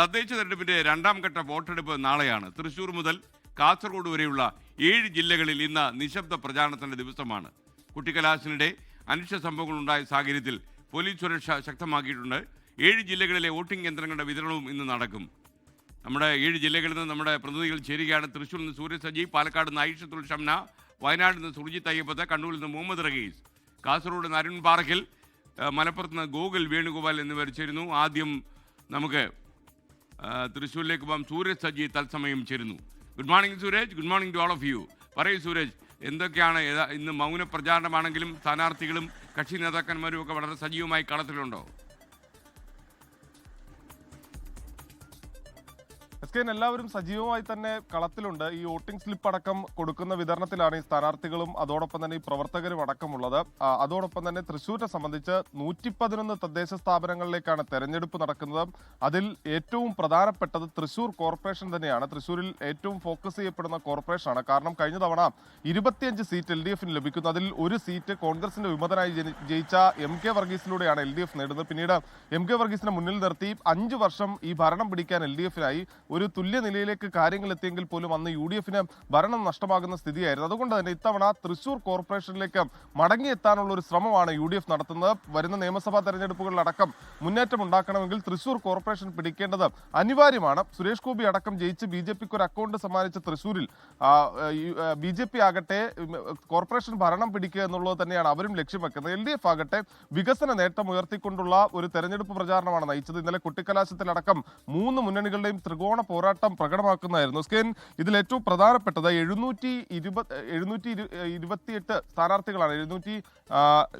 തദ്ദേശ തെരഞ്ഞെടുപ്പിന്റെ രണ്ടാം ഘട്ട വോട്ടെടുപ്പ് നാളെയാണ്. തൃശൂർ മുതൽ കാസർഗോഡ് വരെയുള്ള ഏഴ് ജില്ലകളിൽ ഇന്ന് നിശബ്ദ പ്രചാരണത്തിന്റെ ദിവസമാണ്. കുട്ടിക്കലാശിനിടെ അനിഷ്ട സംഭവങ്ങൾ ഉണ്ടായ സാഹചര്യത്തിൽ പോലീസ് സുരക്ഷ ശക്തമാക്കിയിട്ടുണ്ട്. ഏഴ് ജില്ലകളിലെ വോട്ടിംഗ് യന്ത്രങ്ങളുടെ വിതരണവും ഇന്ന് നടക്കും. നമ്മുടെ ഏഴ് ജില്ലകളിൽ നിന്ന് നമ്മുടെ പ്രതിനിധികൾ ചേരുകയാണ്. തൃശ്ശൂരിൽ നിന്ന് സൂര്യ സജി പാലക്കാട് നിന്ന് ഐഷത്തുൽ ഷംന വയനാട് നിന്ന് സുർജിത്ത് അയ്യപ്പത്ത് കണ്ണൂരിൽ നിന്ന് മുഹമ്മദ് റഹീസ് കാസർഗോഡ് നിന്ന് അരുൺ പാറക്കിൽ മലപ്പുറത്ത് നിന്ന് ഗോകുൽ വേണുഗോപാൽ എന്നിവർ ചേരുന്നു. ആദ്യം നമുക്ക് തൃശ്ശൂരിലേക്ക് പോകാം. സൂരജ് സജി തത്സമയം ചേരുന്നു. Good morning Sooraj. Good morning to all of you പറയൂ സൂരജ് എന്തൊക്കെയാണ് ഇന്ന് മൗന പ്രചാരണമാണെങ്കിലും സ്ഥാനാർത്ഥികളും കക്ഷി നേതാക്കന്മാരും ഒക്കെ വളരെ സജീവമായി കളത്തിലുണ്ടോ? എസ് എല്ലാവരും സജീവമായി തന്നെ കളത്തിലുണ്ട്. ഈ വോട്ടിംഗ് സ്ലിപ്പ് അടക്കം കൊടുക്കുന്ന വിതരണത്തിലാണ് ഈ സ്ഥാനാർത്ഥികളും അതോടൊപ്പം തന്നെ ഈ പ്രവർത്തകരും അടക്കമുള്ളത്. അതോടൊപ്പം തന്നെ തൃശ്ശൂരിനെ സംബന്ധിച്ച് നൂറ്റി പതിനൊന്ന് തദ്ദേശ സ്ഥാപനങ്ങളിലേക്കാണ് തെരഞ്ഞെടുപ്പ് നടക്കുന്നത്. അതിൽ ഏറ്റവും പ്രധാനപ്പെട്ടത് തൃശൂർ കോർപ്പറേഷൻ തന്നെയാണ്. തൃശൂരിൽ ഏറ്റവും ഫോക്കസ് ചെയ്യപ്പെടുന്ന കോർപ്പറേഷനാണ്. കാരണം കഴിഞ്ഞ തവണ ഇരുപത്തിയഞ്ച് സീറ്റ് എൽ ഡി എഫിന് ലഭിക്കുന്നു. അതിൽ ഒരു സീറ്റ് കോൺഗ്രസിന്റെ വിമതനായി ജയിച്ച എം കെ വർഗീസിലൂടെയാണ് എൽ ഡി എഫ് നേടുന്നത്. പിന്നീട് എം കെ വർഗീസിനെ മുന്നിൽ നിർത്തി അഞ്ച് വർഷം ഈ ഭരണം പിടിക്കാൻ എൽ ഡി എഫിനായി ഒരു തുല്യ നിലയിലേക്ക് കാര്യങ്ങൾ എത്തിയെങ്കിൽ പോലും അന്ന് യു ഡി എഫിന് ഭരണം നഷ്ടമാകുന്ന സ്ഥിതിയായിരുന്നു. അതുകൊണ്ട് തന്നെ ഇത്തവണ തൃശൂർ കോർപ്പറേഷനിലേക്ക് മടങ്ങിയെത്താനുള്ള ഒരു ശ്രമമാണ് യു ഡി എഫ് നടത്തുന്നത്. വരുന്ന നിയമസഭാ തെരഞ്ഞെടുപ്പുകളിലടക്കം മുന്നേറ്റം ഉണ്ടാക്കണമെങ്കിൽ തൃശൂർ കോർപ്പറേഷൻ പിടിക്കേണ്ടത് അനിവാര്യമാണ്. സുരേഷ് ഗോപി അടക്കം ജയിച്ച് ബി ജെ പിക്ക് ഒരു അക്കൗണ്ട് സമ്മാനിച്ച തൃശൂരിൽ ബി ജെ പി ആകട്ടെ കോർപ്പറേഷൻ ഭരണം പിടിക്കുക എന്നുള്ളത് തന്നെയാണ് അവരും ലക്ഷ്യം വെക്കുന്നത്. എൽ ഡി എഫ് ആകട്ടെ വികസന നേട്ടം ഉയർത്തിക്കൊണ്ടുള്ള ഒരു തെരഞ്ഞെടുപ്പ് പ്രചാരണമാണ് നയിച്ചത്. ഇന്നലെ കുട്ടിക്കലാശത്തിലടക്കം മൂന്ന് മുന്നണികളുടെയും ത്രികോണ പോരാട്ടം പ്രകടമാക്കുന്നതായിരുന്നു. സ്കെൻ ഇതിൽ ഏറ്റവും പ്രധാനപ്പെട്ടത് എഴുന്നൂറ്റി ഇരുപത് എഴുന്നൂറ്റി ഇരു- ഇരുപത്തിയെട്ട് സ്ഥാനാർത്ഥികളാണ്. എഴുന്നൂറ്റി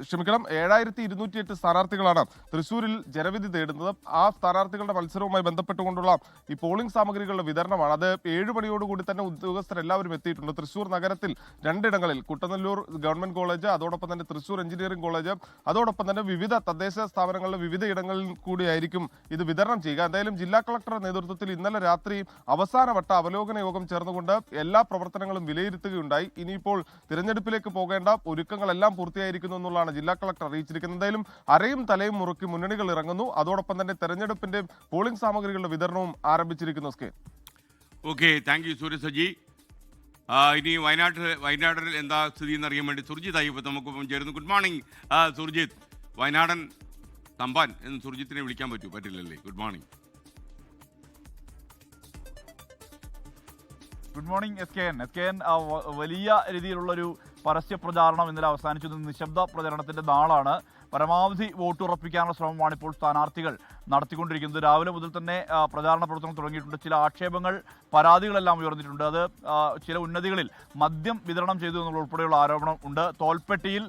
ക്ഷമിക്കണം ഏഴായിരത്തി ഇരുന്നൂറ്റിയെട്ട് സ്ഥാനാർത്ഥികളാണ് തൃശ്ശൂരിൽ ജനവിധി തേടുന്നത്. ആ സ്ഥാനാർത്ഥികളുടെ മത്സരവുമായി ബന്ധപ്പെട്ടുകൊണ്ടുള്ള ഈ പോളിംഗ് സാമഗ്രികളുടെ വിതരണമാണ്. അത് ഏഴ് മണിയോടുകൂടി തന്നെ ഉദ്യോഗസ്ഥർ എല്ലാവരും എത്തിയിട്ടുണ്ട്. തൃശ്ശൂർ നഗരത്തിൽ രണ്ടിടങ്ങളിൽ കുട്ടനല്ലൂർ ഗവൺമെന്റ് കോളേജ് അതോടൊപ്പം തന്നെ തൃശ്ശൂർ എഞ്ചിനീയറിംഗ് കോളേജ് അതോടൊപ്പം തന്നെ വിവിധ തദ്ദേശ സ്ഥാപനങ്ങളിലെ വിവിധ ഇടങ്ങളിൽ കൂടിയായിരിക്കും ഇത് വിതരണം ചെയ്യുക. എന്തായാലും ജില്ലാ കളക്ടറുടെ നേതൃത്വത്തിൽ ഇന്നലെ രാത്രി അവസാനവട്ട അവലോകന യോഗം ചേർന്നുകൊണ്ട് എല്ലാ പ്രവർത്തനങ്ങളും വിലയിരുത്തുകയുണ്ടായി. ഇനിയിപ്പോൾ തിരഞ്ഞെടുപ്പിലേക്ക് പോകേണ്ട ഒരുക്കങ്ങളെല്ലാം പൂർത്തിയായിരിക്കുന്നു എന്നുള്ളതാണ് ജില്ലാ കളക്ടർ അറിയിച്ചിരിക്കുന്നത്. എന്തായാലും അരയും തലയും മുറുക്കി മുന്നണികൾ ഇറങ്ങുന്നു. അതോടൊപ്പം തന്നെ തെരഞ്ഞെടുപ്പിന്റെ പോളിംഗ് സാമഗ്രികളുടെ വിതരണവും ആരംഭിച്ചിരിക്കുന്നു സ്കേ okay thank you Surya Saji. ആ, ഇനി വയനാട്ടിൽ വയനാട്ടിൽ എന്താ സ്ഥിതി എന്നറിയാൻ വേണ്ടി സുർജിത് അയ്യപ്പ നമുക്കൊപ്പം ചേരുന്നു. ഗുഡ് മോർണിംഗ് സുർജിത് വയനാടൻ തമ്പാൻ എന്ന് സുർജിത്തിനെ വിളിക്കാൻ പറ്റൂ പറ്റില്ലല്ലേ? Good morning good morning S K N S K N വലിയ രീതിയിലുള്ളൊരു പരസ്യ പ്രചാരണം ഇന്നലെ അവസാനിച്ചു നിശബ്ദ പ്രചരണത്തിന്റെ നാളാണ്. പരമാവധി വോട്ട് ഉറപ്പിക്കാനുള്ള ശ്രമമാണ് ഇപ്പോൾ സ്ഥാനാർത്ഥികൾ നടത്തിക്കൊണ്ടിരിക്കുന്നത്. രാവിലെ മുതൽ തന്നെ പ്രചാരണ പ്രവർത്തനം തുടങ്ങിയിട്ടുണ്ട്. ചില ആക്ഷേപങ്ങൾ പരാതികളെല്ലാം ഉയർന്നിട്ടുണ്ട്. അത് ചില ഉന്നതികളിൽ മദ്യം വിതരണം ചെയ്തു എന്നുള്ള ഉൾപ്പെടെയുള്ള ആരോപണം ഉണ്ട്. തോൽപ്പെട്ടിയിൽ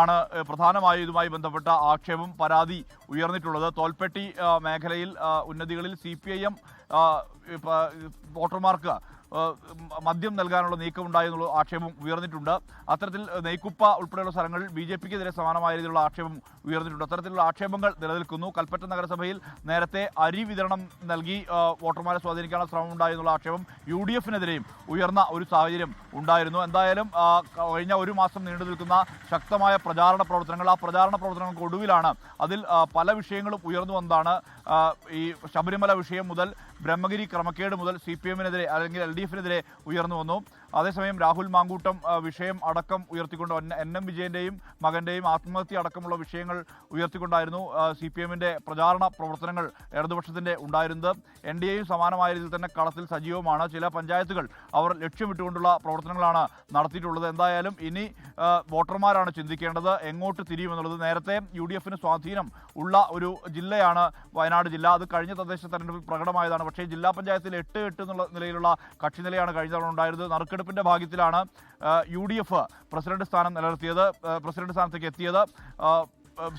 ആണ് പ്രധാനമായും ഇതുമായി ബന്ധപ്പെട്ട ആക്ഷേപം പരാതി ഉയർന്നിട്ടുള്ളത്. തോൽപ്പെട്ടി മേഖലയിൽ ഉന്നതികളിൽ സി പി ഐ എം വോട്ടർമാർക്ക് മദ്യം നൽകാനുള്ള നീക്കമുണ്ടായെന്നുള്ള ആക്ഷേപം ഉയർന്നിട്ടുണ്ട്. അത്തരത്തിൽ നെയ്ക്കുപ്പ ഉൾപ്പെടെയുള്ള സ്ഥലങ്ങളിൽ ബി ജെ പിക്കെതിരെ സമാനമായ രീതിയിലുള്ള ആക്ഷേപം ഉയർന്നിട്ടുണ്ട്. അത്തരത്തിലുള്ള ആക്ഷേപങ്ങൾ നിലനിൽക്കുന്നു. കൽപ്പറ്റ നഗരസഭയിൽ നേരത്തെ അരി വിതരണം നൽകി വോട്ടർമാരെ സ്വാധീനിക്കാനുള്ള ശ്രമം ഉണ്ടായെന്നുള്ള ആക്ഷേപം യു ഡി എഫിനെതിരെയും ഉയർന്ന ഒരു സാഹചര്യം ഉണ്ടായിരുന്നു. എന്തായാലും കഴിഞ്ഞ ഒരു മാസം നീണ്ടു നിൽക്കുന്ന ശക്തമായ പ്രചാരണ പ്രവർത്തനങ്ങൾ ആ പ്രചാരണ പ്രവർത്തനങ്ങൾക്ക് ഒടുവിലാണ് അതിൽ പല വിഷയങ്ങളും ഉയർന്നു വന്നതാണ്. ഈ ശബരിമല വിഷയം മുതൽ ബ്രഹ്മഗിരി ക്രമക്കേട് മുതൽ സി പി എമ്മിനെതിരെ അല്ലെങ്കിൽ എൽ ഡി എഫിനെതിരെ ഉയർന്നു വന്നു. അതേസമയം രാഹുൽ മാങ്കൂട്ടം വിഷയം അടക്കം ഉയർത്തിക്കൊണ്ട് എൻ- എം വിജയന്റെയും മകന്റെയും ആത്മഹത്യ അടക്കമുള്ള വിഷയങ്ങൾ ഉയർത്തിക്കൊണ്ടായിരുന്നു സി പി എമ്മിന്റെ പ്രചാരണ പ്രവർത്തനങ്ങൾ ഇടതുപക്ഷത്തിന്റെ ഉണ്ടായിരുന്നത്. എൻ ഡി എയും സമാനമായ രീതിയിൽ തന്നെ കളത്തിൽ സജീവമാണ്. ചില പഞ്ചായത്തുകൾ അവർ ലക്ഷ്യമിട്ടുകൊണ്ടുള്ള പ്രവർത്തനങ്ങളാണ് നടത്തിയിട്ടുള്ളത്. എന്തായാലും ഇനി വോട്ടർമാരാണ് ചിന്തിക്കേണ്ടത്. എങ്ങോട്ട് തിരിയുമെന്നുള്ളത് നേരത്തെ യു ഡി എഫിന് സ്വാധീനം ഉള്ള ഒരു ജില്ലയാണ് വയനാട് ജില്ല. അത് കഴിഞ്ഞ തദ്ദേശ തെരഞ്ഞെടുപ്പിൽ പ്രകടമായതാണ്. പക്ഷേ ജില്ലാ പഞ്ചായത്തിൽ എട്ട് എട്ട് എന്നുള്ള നിലയിലുള്ള കക്ഷി നിലയാണ് കഴിഞ്ഞ തവണ ഉണ്ടായിരുന്നത്. നറുക്കെടുപ്പിന്റെ ഭാഗ്യത്തിലാണ് യു ഡി എഫ് പ്രസിഡന്റ് സ്ഥാനം നിലനിർത്തിയത് പ്രസിഡന്റ് സ്ഥാനത്തേക്ക് എത്തിയത്.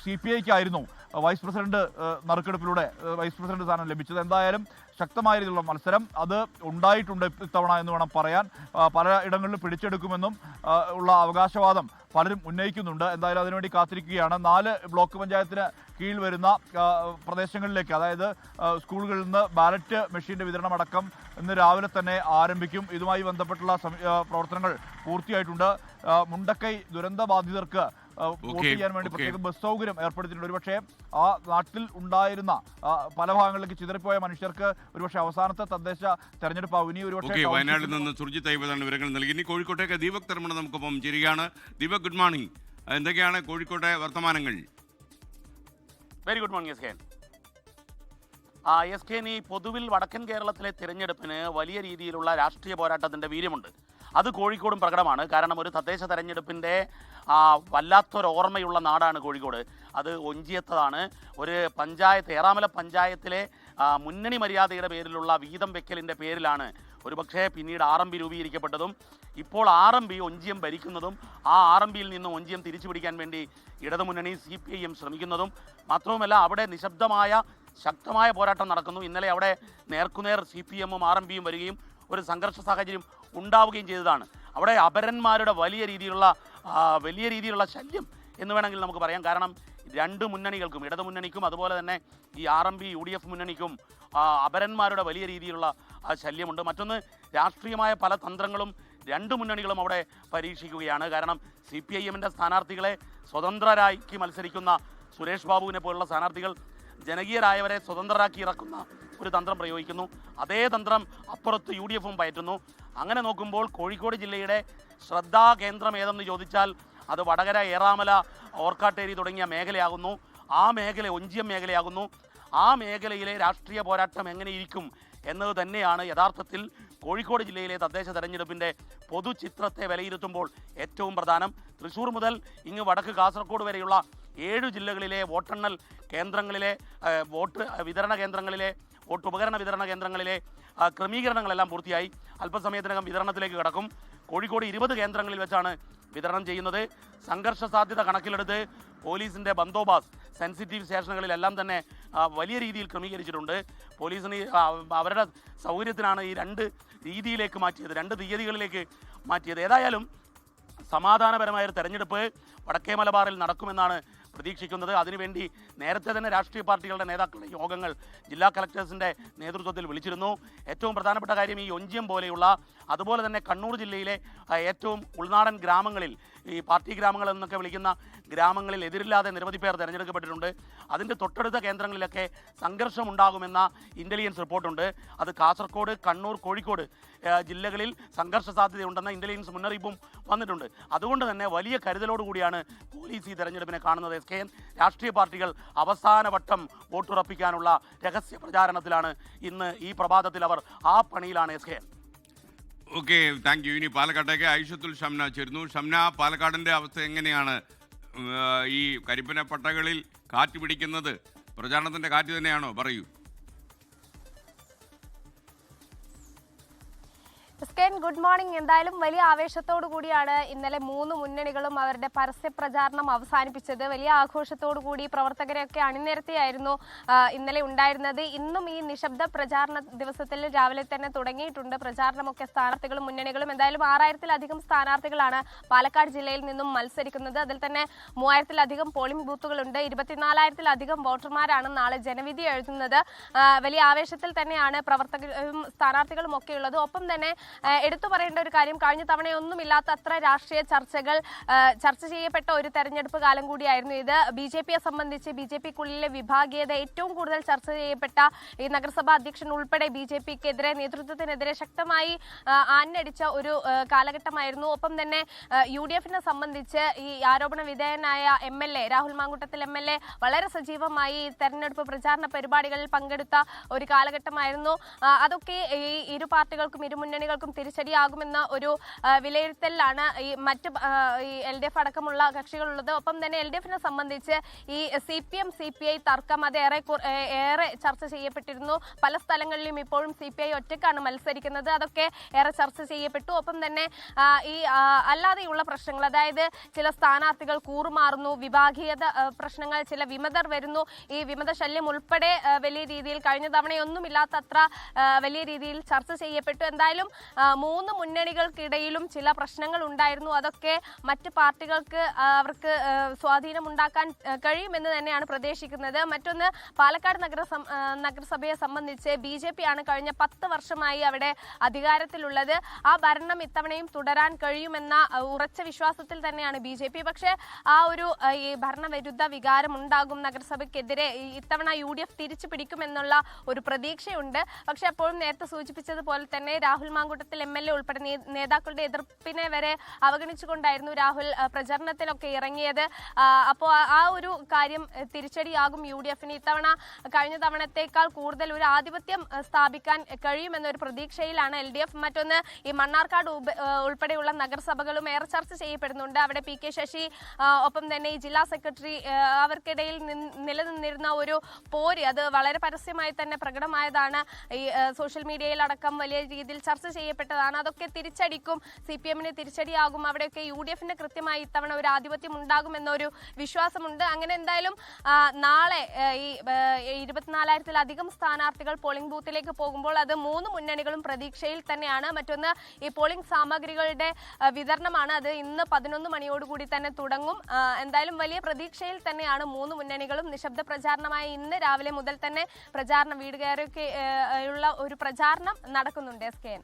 സി പി ഐക്കായിരുന്നു വൈസ് പ്രസിഡന്റ് നറുക്കെടുപ്പിലൂടെ വൈസ് പ്രസിഡന്റ് സ്ഥാനം ലഭിച്ചത്. എന്തായാലും ശക്തമായ രീതിയിലുള്ള മത്സരം അത് ഉണ്ടായിട്ടുണ്ട് ഇത്തവണ എന്ന് വേണം പറയാൻ. പല ഇടങ്ങളിലും പിടിച്ചെടുക്കുമെന്നും ഉള്ള അവകാശവാദം പലരും ഉന്നയിക്കുന്നുണ്ട്. എന്തായാലും അതിനുവേണ്ടി കാത്തിരിക്കുകയാണ്. നാല് ബ്ലോക്ക് പഞ്ചായത്തിന് കീഴിൽ വരുന്ന പ്രദേശങ്ങളിലേക്ക് അതായത് സ്കൂളുകളിൽ നിന്ന് ബാലറ്റ് മെഷീന്റെ വിതരണം അടക്കം ഇന്ന് രാവിലെ തന്നെ ആരംഭിക്കും. ഇതുമായി ബന്ധപ്പെട്ടുള്ള പ്രവർത്തനങ്ങൾ പൂർത്തിയായിട്ടുണ്ട്. മുണ്ടക്കൈ ദുരന്ത ബാധിതർക്ക് വോട്ട് ചെയ്യാൻ വേണ്ടി. പ്രത്യേക ബസ് സൗകര്യം ഏർപ്പെടുത്തിയിട്ടുണ്ട്. ഒരുപക്ഷെ ആ നാട്ടിൽ ഉണ്ടായിരുന്ന പല ഭാഗങ്ങളിലേക്ക് ചിതറിപ്പോയ മനുഷ്യർക്ക് ഒരുപക്ഷെ അവസാനത്തെ തദ്ദേശ തെരഞ്ഞെടുപ്പ് ഇനി ഒരുപക്ഷെ വയനാട്ടിൽ നിന്ന് സുർജിത് അയ്യപ്പതാണ് വിവരങ്ങൾ നൽകി. ഇനി കോഴിക്കോട്ടേക്ക് ദീപക് തർമ്മണ നമുക്കൊപ്പം ചേരുകയാണ്. ദീപക് ഗുഡ് മോർണിംഗ് എന്തൊക്കെയാണ് കോഴിക്കോട്ടെ വർത്തമാനങ്ങൾ? Very good morning S K S K ഈ പൊതുവിൽ വടക്കൻ കേരളത്തിലെ തിരഞ്ഞെടുപ്പിന് വലിയ രീതിയിലുള്ള രാഷ്ട്രീയ പോരാട്ടത്തിന്റെ വീര്യമുണ്ട്. അത് കോഴിക്കോടും പ്രകടമാണ്. കാരണം ഒരു തദ്ദേശ തെരഞ്ഞെടുപ്പിന്റെ വല്ലാത്തൊരു ഓർമ്മയുള്ള നാടാണ് കോഴിക്കോട്. അത് ഒഞ്ചിയത്തതാണ്. ഒരു പഞ്ചായത്ത് ഏറാമല പഞ്ചായത്തിലെ മുന്നണി മര്യാദയുടെ പേരിലുള്ള വീതം വെക്കലിന്റെ പേരിലാണ് ഒരുപക്ഷെ പിന്നീട് ആർ എം പി രൂപീകരിക്കപ്പെട്ടതും ഇപ്പോൾ ആർ എം പി ഒഞ്ചിയം ഭരിക്കുന്നതും ആ ആർ എം പിയിൽ നിന്നും ഒഞ്ചിയം തിരിച്ചു പിടിക്കാൻ വേണ്ടി ഇടതുമുന്നണി സി പി ഐ എം ശ്രമിക്കുന്നതും. മാത്രവുമല്ല അവിടെ നിശബ്ദമായ ശക്തമായ പോരാട്ടം നടക്കുന്നു. ഇന്നലെ അവിടെ നേർക്കുനേർ സി പി എമ്മും ആർ എം പിയും വരികയും ഒരു സംഘർഷ സാഹചര്യം ഉണ്ടാവുകയും ചെയ്തതാണ്. അവിടെ അപരന്മാരുടെ വലിയ രീതിയിലുള്ള വലിയ രീതിയിലുള്ള ശല്യം എന്ന് വേണമെങ്കിൽ നമുക്ക് പറയാം. കാരണം രണ്ട് മുന്നണികൾക്കും ഇടതു മുന്നണിക്കും അതുപോലെ തന്നെ ഈ R M P U D F മുന്നണിക്കും അപരന്മാരുടെ വലിയ രീതിയിലുള്ള ശല്യമുണ്ട്. മറ്റൊന്ന് രാഷ്ട്രീയമായ പല തന്ത്രങ്ങളും രണ്ട് മുന്നണികളും അവിടെ പരീക്ഷിക്കുകയാണ്. കാരണം സി പി ഐ എമ്മിന്റെ സ്ഥാനാർത്ഥികളെ സ്വതന്ത്രരാക്കി മത്സരിക്കുന്ന സുരേഷ് ബാബുവിനെ പോലുള്ള സ്ഥാനാർത്ഥികൾ ജനകീയരായവരെ സ്വതന്ത്രരാക്കി ഇറക്കുന്ന ഒരു തന്ത്രം പ്രയോഗിക്കുന്നു. അതേ തന്ത്രം അപ്പുറത്ത് യു ഡി എഫും പയറ്റുന്നു. അങ്ങനെ നോക്കുമ്പോൾ കോഴിക്കോട് ജില്ലയുടെ ശ്രദ്ധാകേന്ദ്രം ഏതെന്ന് ചോദിച്ചാൽ അത് വടകര ഏറാമല ഓർക്കാട്ടേരി തുടങ്ങിയ മേഖലയാകുന്നു. ആ മേഖല ഒഞ്ചിയം മേഖലയാകുന്നു. ആ മേഖലയിലെ രാഷ്ട്രീയ പോരാട്ടം എങ്ങനെയിരിക്കും എന്നത് തന്നെയാണ് യഥാർത്ഥത്തിൽ കോഴിക്കോട് ജില്ലയിലെ തദ്ദേശ തെരഞ്ഞെടുപ്പിന്റെ പൊതുചിത്രത്തെ വിലയിരുത്തുമ്പോൾ ഏറ്റവും പ്രധാനം തൃശ്ശൂർ മുതൽ ഇങ്ങ് വടക്ക് കാസർഗോഡ് വരെയുള്ള ഏഴ് ജില്ലകളിലെ വോട്ടെണ്ണൽ കേന്ദ്രങ്ങളിലെ വോട്ട് വിതരണ കേന്ദ്രങ്ങളിലെ വോട്ട് ഉപകരണ വിതരണ കേന്ദ്രങ്ങളിലെ ക്രമീകരണങ്ങളെല്ലാം പൂർത്തിയായി. അല്പസമയത്തിനകം വിതരണത്തിലേക്ക് കടക്കും. കോഴിക്കോട് ഇരുപത് കേന്ദ്രങ്ങളിൽ വെച്ചാണ് വിതരണം ചെയ്യുന്നത്. സംഘർഷ സാധ്യത കണക്കിലെടുത്ത് പോലീസിന്റെ ബന്ദോബാസ് സെൻസിറ്റീവ് സ്റ്റേഷനുകളിലെല്ലാം തന്നെ വലിയ രീതിയിൽ ക്രമീകരിച്ചിട്ടുണ്ട്. പോലീസിന് അവരുടെ സൗകര്യത്തിനാണ് ഈ രണ്ട് രീതിയിലേക്ക് മാറ്റിയത് രണ്ട് തീയതികളിലേക്ക് മാറ്റിയത്. ഏതായാലും സമാധാനപരമായ ഒരു തെരഞ്ഞെടുപ്പ് വടക്കേ മലബാറിൽ നടക്കുമെന്നാണ് പ്രതീക്ഷിക്കുന്നത്. അതിനുവേണ്ടി നേരത്തെ തന്നെ രാഷ്ട്രീയ പാർട്ടികളുടെ നേതാക്കളുടെ യോഗങ്ങൾ ജില്ലാ കളക്ടേഴ്സിന്റെ നേതൃത്വത്തിൽ വിളിച്ചിരുന്നു. ഏറ്റവും പ്രധാനപ്പെട്ട കാര്യം ഈ ഒഞ്ചിയം പോലെയുള്ള അതുപോലെ തന്നെ കണ്ണൂർ ജില്ലയിലെ ഏറ്റവും ഉൾനാടൻ ഗ്രാമങ്ങളിൽ ഈ പാർട്ടി ഗ്രാമങ്ങൾ എന്നൊക്കെ വിളിക്കുന്ന ഗ്രാമങ്ങളിൽ എതിരില്ലാതെ നിരവധി പേർ തിരഞ്ഞെടുക്കപ്പെട്ടിട്ടുണ്ട്. അതിന്റെ തൊട്ടടുത്ത കേന്ദ്രങ്ങളിലൊക്കെ സംഘർഷമുണ്ടാകുമെന്ന ഇന്റലിജൻസ് റിപ്പോർട്ടുണ്ട്. അത് കാസർഗോഡ് കണ്ണൂർ കോഴിക്കോട് ജില്ലകളിൽ സംഘർഷ സാധ്യതയുണ്ടെന്ന ഇന്റലിജൻസ് മുന്നറിയിപ്പും വന്നിട്ടുണ്ട്. അതുകൊണ്ട് തന്നെ വലിയ കരുതലോടുകൂടിയാണ് പോലീസ് ഈ തെരഞ്ഞെടുപ്പിനെ കാണുന്നത്. എസ് കെ രാഷ്ട്രീയ പാർട്ടികൾ അവസാന വട്ടം വോട്ടുറപ്പിക്കാനുള്ള രഹസ്യ പ്രചാരണത്തിലാണ് ഇന്ന് ഈ പ്രഭാതത്തിൽ അവർ ആ പണിയിലാണ് S K okay thank you ഇനി പാലക്കാട്ടേക്ക് ഐഷത്തുൽ ഷംന ചേരുന്നു. ഷംന പാലക്കാടിന്റെ അവസ്ഥ എങ്ങനെയാണ്? ഈ കരിപ്പന പട്ടകളിൽ കാറ്റ് പിടിക്കുന്നത് പ്രചാരണത്തിന്റെ കാറ്റ് തന്നെയാണോ? പറയൂ. സ്കെൻ ഗുഡ് മോർണിംഗ്. എന്തായാലും വലിയ ആവേശത്തോടു കൂടിയാണ് ഇന്നലെ മൂന്ന് മുന്നണികളും അവരുടെ പരസ്യ പ്രചാരണം അവസാനിപ്പിച്ചത്. വലിയ ആഘോഷത്തോടു കൂടി പ്രവർത്തകരെയൊക്കെ അണിനിരത്തിയായിരുന്നു ഇന്നലെ ഉണ്ടായിരുന്നത്. ഇന്നും ഈ നിശബ്ദ പ്രചാരണ ദിവസത്തിൽ രാവിലെ തന്നെ തുടങ്ങിയിട്ടുണ്ട്. പ്രചാരണമൊക്കെ സ്ഥാനാർത്ഥികളും മുന്നണികളും എന്തായാലും ആറായിരത്തിലധികം സ്ഥാനാർത്ഥികളാണ് പാലക്കാട് ജില്ലയിൽ നിന്നും മത്സരിക്കുന്നത്. അതിൽ തന്നെ മൂവായിരത്തിലധികം പോളിംഗ് ബൂത്തുകളുണ്ട്. ഇരുപത്തിനാലായിരത്തിലധികം വോട്ടർമാരാണ് നാളെ ജനവിധി എഴുതുന്നത്. വലിയ ആവേശത്തിൽ തന്നെയാണ് പ്രവർത്തകരും സ്ഥാനാർത്ഥികളും ഒക്കെ ഉള്ളത് ഒപ്പം തന്നെ എടുത്തു പറയേണ്ട ഒരു കാര്യം കഴിഞ്ഞ തവണയൊന്നുമില്ലാത്ത അത്ര രാഷ്ട്രീയ ചർച്ചകൾ ചർച്ച ചെയ്യപ്പെട്ട ഒരു തെരഞ്ഞെടുപ്പ് കാലം കൂടിയായിരുന്നു ഇത്. ബി ജെ പിയെ സംബന്ധിച്ച് ബി ജെ പിക്കുള്ളിലെ വിഭാഗീയത ഏറ്റവും കൂടുതൽ ചർച്ച ചെയ്യപ്പെട്ട ഈ നഗരസഭാ അധ്യക്ഷൻ ഉൾപ്പെടെ ബി ജെ പിക്കെതിരെ നേതൃത്വത്തിനെതിരെ ശക്തമായി ആഞ്ഞടിച്ച ഒരു കാലഘട്ടമായിരുന്നു. ഒപ്പം തന്നെ യു ഡി എഫിനെ സംബന്ധിച്ച് ഈ ആരോപണ വിധേയനായ M L A Rahul Mamkootathil M L A വളരെ സജീവമായി തെരഞ്ഞെടുപ്പ് പ്രചാരണ പരിപാടികളിൽ പങ്കെടുത്ത ഒരു കാലഘട്ടമായിരുന്നു. അതൊക്കെ ഈ ഇരു പാർട്ടികൾക്കും ഇരു മുന്നണികൾക്കും തിരിച്ചടിയാകുമെന്ന ഒരു വിലയിരുത്തലിലാണ് ഈ മറ്റ് ഈ എൽ ഡി എഫ് അടക്കമുള്ള കക്ഷികളുള്ളത്. ഒപ്പം തന്നെ എൽ ഡി എഫിനെ സംബന്ധിച്ച് ഈ C P M C P I തർക്കം അത് ഏറെ ഏറെ ചർച്ച ചെയ്യപ്പെട്ടിരുന്നു. പല സ്ഥലങ്ങളിലും ഇപ്പോഴും സി പി ഐ ഒറ്റക്കാണ് മത്സരിക്കുന്നത്. അതൊക്കെ ഏറെ ചർച്ച ചെയ്യപ്പെട്ടു. ഒപ്പം തന്നെ ഈ അല്ലാതെയുള്ള പ്രശ്നങ്ങൾ അതായത് ചില സ്ഥാനാർത്ഥികൾ കൂറുമാറുന്നു വിഭാഗീയത പ്രശ്നങ്ങൾ ചില വിമതർ വരുന്നു. ഈ വിമത ശല്യം ഉൾപ്പെടെ വലിയ രീതിയിൽ കഴിഞ്ഞ തവണയൊന്നുമില്ലാത്ത അത്ര വലിയ രീതിയിൽ ചർച്ച ചെയ്യപ്പെട്ടു. എന്തായാലും മൂന്ന് മുന്നണികൾക്കിടയിലും ചില പ്രശ്നങ്ങൾ ഉണ്ടായിരുന്നു. അതൊക്കെ മറ്റ് പാർട്ടികൾക്ക് അവർക്ക് സ്വാധീനമുണ്ടാക്കാൻ കഴിയുമെന്ന് തന്നെയാണ് പ്രതീക്ഷിക്കുന്നത്. മറ്റൊന്ന് പാലക്കാട് നഗര നഗരസഭയെ സംബന്ധിച്ച് ബി ജെ പി ആണ് കഴിഞ്ഞ പത്ത് വർഷമായി അവിടെ അധികാരത്തിലുള്ളത്. ആ ഭരണം ഇത്തവണയും തുടരാൻ കഴിയുമെന്ന ഉറച്ച വിശ്വാസത്തിൽ തന്നെയാണ് ബി ജെ പി. പക്ഷേ ആ ഒരു ഈ ഭരണവിരുദ്ധ വികാരം ഉണ്ടാകും നഗരസഭയ്ക്കെതിരെ ഇത്തവണ യു ഡി എഫ് തിരിച്ചു പിടിക്കുമെന്നുള്ള ഒരു പ്രതീക്ഷയുണ്ട്. പക്ഷെ അപ്പോഴും നേരത്തെ സൂചിപ്പിച്ചതുപോലെ തന്നെ Rahul Mamkootathil M L A ഉൾപ്പെടെ നേതാക്കളുടെ എതിർപ്പിനെ വരെ അവഗണിച്ചുകൊണ്ടായിരുന്നു രാഹുൽ പ്രചരണത്തിലൊക്കെ ഇറങ്ങിയത്. അപ്പോൾ ആ ഒരു കാര്യം തിരിച്ചടിയാകും യു ഡി എഫിന്. ഇത്തവണ കഴിഞ്ഞ തവണത്തേക്കാൾ കൂടുതൽ ഒരു ആധിപത്യം സ്ഥാപിക്കാൻ കഴിയുമെന്നൊരു പ്രതീക്ഷയിലാണ് എൽ ഡി എഫ്. മറ്റൊന്ന് ഈ മണ്ണാർക്കാട് ഉൾപ്പെടെയുള്ള നഗരസഭകളും ഏറെ ചർച്ച ചെയ്യപ്പെടുന്നുണ്ട്. അവിടെ പി കെ ശശി ഒപ്പം തന്നെ ഈ ജില്ലാ സെക്രട്ടറി അവർക്കിടയിൽ നിലനിന്നിരുന്ന ഒരു പോര് അത് വളരെ പരസ്യമായി തന്നെ പ്രകടമായതാണ്. ഈ സോഷ്യൽ മീഡിയയിലടക്കം വലിയ രീതിയിൽ ചർച്ച ചെയ്യപ്പെട്ടതാണ് അതൊക്കെ തിരിച്ചടിക്കും. സി പി എമ്മിന് തിരിച്ചടിയാകും. അവിടെയൊക്കെ യു ഡി എഫിന് കൃത്യമായി ഇത്തവണ ഒരു ആധിപത്യം ഉണ്ടാകുമെന്നൊരു വിശ്വാസമുണ്ട്. അങ്ങനെ എന്തായാലും നാളെ ഈ ഇരുപത്തിനാലായിരത്തിലധികം സ്ഥാനാർത്ഥികൾ പോളിംഗ് ബൂത്തിലേക്ക് പോകുമ്പോൾ അത് മൂന്ന് മുന്നണികളും പ്രതീക്ഷയിൽ തന്നെയാണ്. മറ്റൊന്ന് ഈ പോളിംഗ് സാമഗ്രികളുടെ വിതരണമാണ്. അത് ഇന്ന് പതിനൊന്ന് മണിയോടുകൂടി തന്നെ തുടങ്ങും. എന്തായാലും വലിയ പ്രതീക്ഷയിൽ തന്നെയാണ് മൂന്ന് മുന്നണികളും. നിശബ്ദ പ്രചാരണമായി ഇന്ന് രാവിലെ മുതൽ തന്നെ പ്രചാരണം വീടുകയറൊക്കെ ഉള്ള ഒരു പ്രചാരണം നടക്കുന്നുണ്ട് എസ് കെ എൻ.